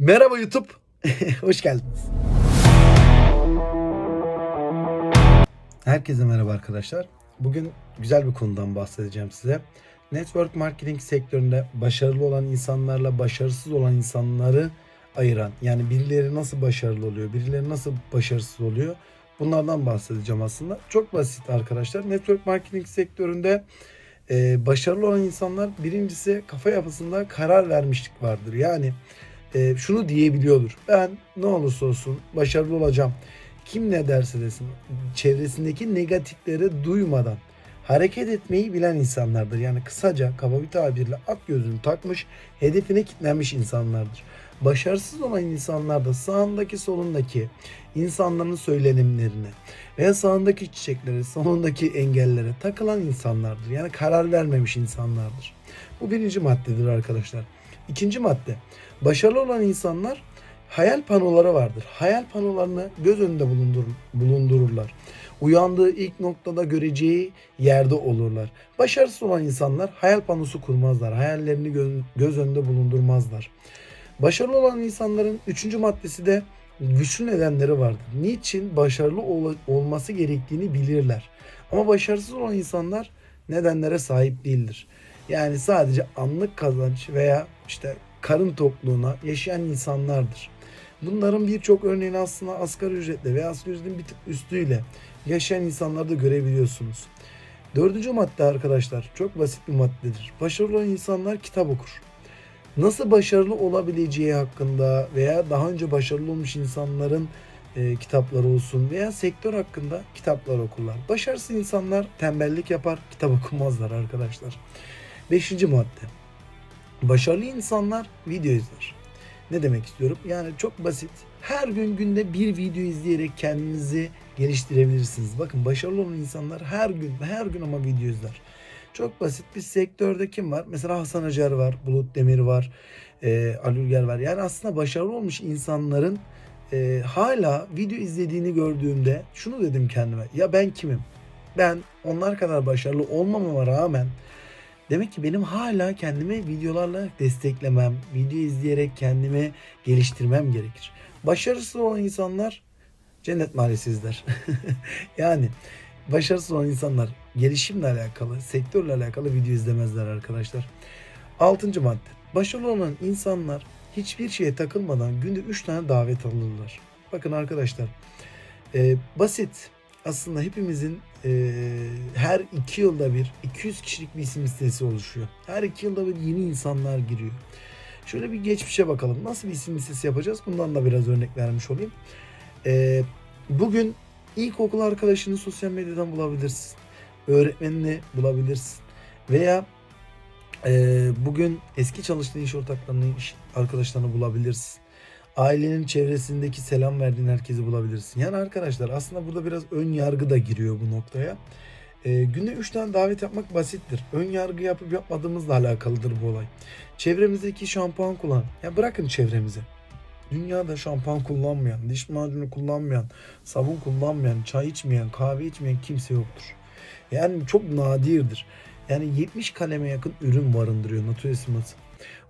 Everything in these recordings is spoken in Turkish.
Merhaba YouTube. Hoş geldiniz. Herkese merhaba arkadaşlar. Bugün güzel bir konudan bahsedeceğim size. Network marketing sektöründe başarılı olan insanlarla başarısız olan insanları ayıran yani birileri nasıl başarılı oluyor, birileri nasıl başarısız oluyor bunlardan bahsedeceğim aslında. Çok basit arkadaşlar. Network marketing sektöründe e, başarılı olan insanlar birincisi kafa yapısında karar vermişlik vardır. Yani e, şunu diyebiliyordur. Ben ne olursa olsun başarılı olacağım. Kim ne derse desin çevresindeki negatifleri duymadan hareket etmeyi bilen insanlardır. Yani kısaca kaba bir tabirle at gözünü takmış, hedefine kilitlenmiş insanlardır. Başarısız olan insanlar da sağındaki solundaki insanların söylenimlerine veya sağındaki çiçeklere, solundaki engellere takılan insanlardır. Yani karar vermemiş insanlardır. Bu birinci maddedir arkadaşlar. İkinci madde. Başarılı olan insanlar hayal panoları vardır. Hayal panolarını göz önünde bulundur, bulundururlar. Uyandığı ilk noktada göreceği yerde olurlar. Başarısız olan insanlar hayal panosu kurmazlar. Hayallerini gö- göz önünde bulundurmazlar. Başarılı olan insanların üçüncü maddesi de güçlü nedenleri vardır. Niçin başarılı ol- olması gerektiğini bilirler. Ama başarısız olan insanlar nedenlere sahip değildir. Yani sadece anlık kazanç veya işte karın tokluğuna yaşayan insanlardır. Bunların birçok örneğini aslında asgari ücretle veya asgari ücretin bir tık üstüyle yaşayan insanlarda görebiliyorsunuz. Dördüncü madde arkadaşlar çok basit bir maddedir. Başarılı olan insanlar kitap okur. Nasıl başarılı olabileceği hakkında veya daha önce başarılı olmuş insanların e, kitapları olsun veya sektör hakkında kitaplar okurlar. Başarısız insanlar tembellik yapar, kitap okumazlar arkadaşlar. Beşinci madde. Başarılı insanlar video izler. Ne demek istiyorum? Yani çok basit. Her gün günde bir video izleyerek kendinizi geliştirebilirsiniz. Bakın başarılı olan insanlar her gün her gün ama video izler. Çok basit bir sektörde kim var? Mesela Hasan Acar var, Bulut Demir var, e, Ali Ülger var. Yani aslında başarılı olmuş insanların e, hala video izlediğini gördüğümde şunu dedim kendime. Ya ben kimim? Ben onlar kadar başarılı olmamama rağmen Demek ki benim hala kendimi videolarla desteklemem, video izleyerek kendimi geliştirmem gerekir. Başarısız olan insanlar cennet mahallesi izler. yani başarısız olan insanlar gelişimle alakalı, sektörle alakalı video izlemezler arkadaşlar. Altıncı madde. Başarılı olan insanlar hiçbir şeye takılmadan günde 3 tane davet alırlar. Bakın arkadaşlar e, basit aslında hepimizin e, her iki yılda bir 200 kişilik bir isim listesi oluşuyor. Her iki yılda bir yeni insanlar giriyor. Şöyle bir geçmişe bakalım. Nasıl bir isim listesi yapacağız? Bundan da biraz örnek vermiş olayım. E, bugün ilkokul arkadaşını sosyal medyadan bulabilirsin. Öğretmenini bulabilirsin. Veya e, bugün eski çalıştığın iş ortaklarını, iş arkadaşlarını bulabilirsin ailenin çevresindeki selam verdiğin herkesi bulabilirsin. Yani arkadaşlar aslında burada biraz ön yargı da giriyor bu noktaya. E, günde 3 tane davet yapmak basittir. Ön yargı yapıp yapmadığımızla alakalıdır bu olay. Çevremizdeki şampuan kullan. Ya bırakın çevremizi. Dünyada şampuan kullanmayan, diş macunu kullanmayan, sabun kullanmayan, çay içmeyen, kahve içmeyen kimse yoktur. Yani çok nadirdir. Yani 70 kaleme yakın ürün barındırıyor Naturesimaz.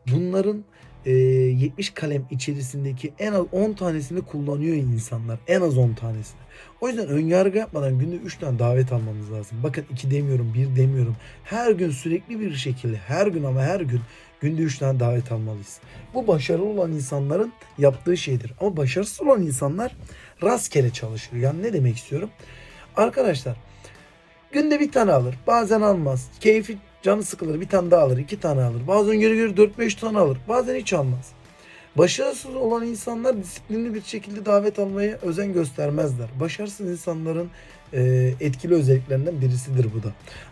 Bunların e, 70 kalem içerisindeki en az 10 tanesini kullanıyor insanlar. En az 10 tanesini. O yüzden ön yargı yapmadan günde 3 tane davet almamız lazım. Bakın 2 demiyorum, 1 demiyorum. Her gün sürekli bir şekilde, her gün ama her gün günde 3 tane davet almalıyız. Bu başarılı olan insanların yaptığı şeydir. Ama başarısız olan insanlar rastgele çalışır. Yani ne demek istiyorum? Arkadaşlar günde bir tane alır. Bazen almaz. Keyfi Canı sıkılır bir tane daha alır, iki tane alır. Bazen geri geri 4-5 tane alır. Bazen hiç almaz. Başarısız olan insanlar disiplinli bir şekilde davet almaya özen göstermezler. Başarısız insanların e, etkili özelliklerinden birisidir bu da.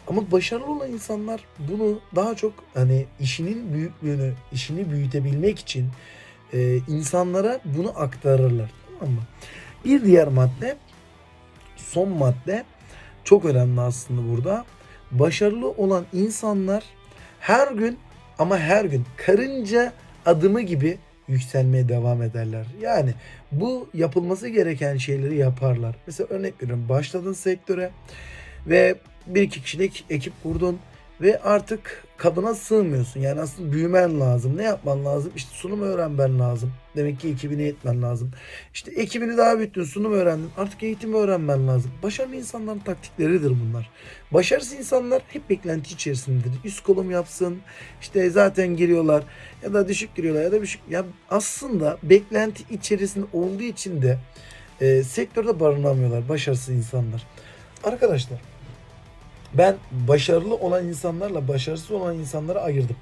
Ama başarılı olan insanlar bunu daha çok hani işinin büyüklüğünü, işini büyütebilmek için e, insanlara bunu aktarırlar. Tamam mı? Bir diğer madde, son madde çok önemli aslında burada başarılı olan insanlar her gün ama her gün karınca adımı gibi yükselmeye devam ederler. Yani bu yapılması gereken şeyleri yaparlar. Mesela örnek veriyorum başladın sektöre ve bir iki kişilik ekip kurdun. Ve artık kabına sığmıyorsun. Yani aslında büyümen lazım. Ne yapman lazım? İşte sunum öğrenmen lazım. Demek ki ekibini eğitmen lazım. İşte ekibini daha büyüttün, sunum öğrendin. Artık eğitimi öğrenmen lazım. Başarılı insanların taktikleridir bunlar. Başarısız insanlar hep beklenti içerisindedir. Üst kolum yapsın. İşte zaten giriyorlar ya da düşük giriyorlar ya da düşük. Ya aslında beklenti içerisinde olduğu için de e, sektörde barınamıyorlar başarısız insanlar. Arkadaşlar ben başarılı olan insanlarla başarısız olan insanları ayırdım.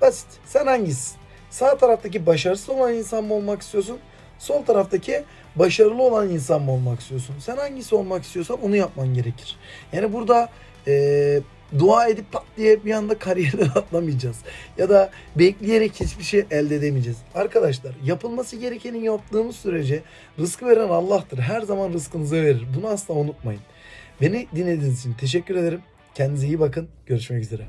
Basit. Sen hangisisin? Sağ taraftaki başarısız olan insan mı olmak istiyorsun? Sol taraftaki başarılı olan insan mı olmak istiyorsun? Sen hangisi olmak istiyorsan onu yapman gerekir. Yani burada eee, dua edip pat diye bir anda kariyerden atlamayacağız. Ya da bekleyerek hiçbir şey elde edemeyeceğiz. Arkadaşlar yapılması gerekeni yaptığımız sürece rızkı veren Allah'tır. Her zaman rızkınızı verir. Bunu asla unutmayın. Beni dinlediğiniz için teşekkür ederim. Kendinize iyi bakın. Görüşmek üzere.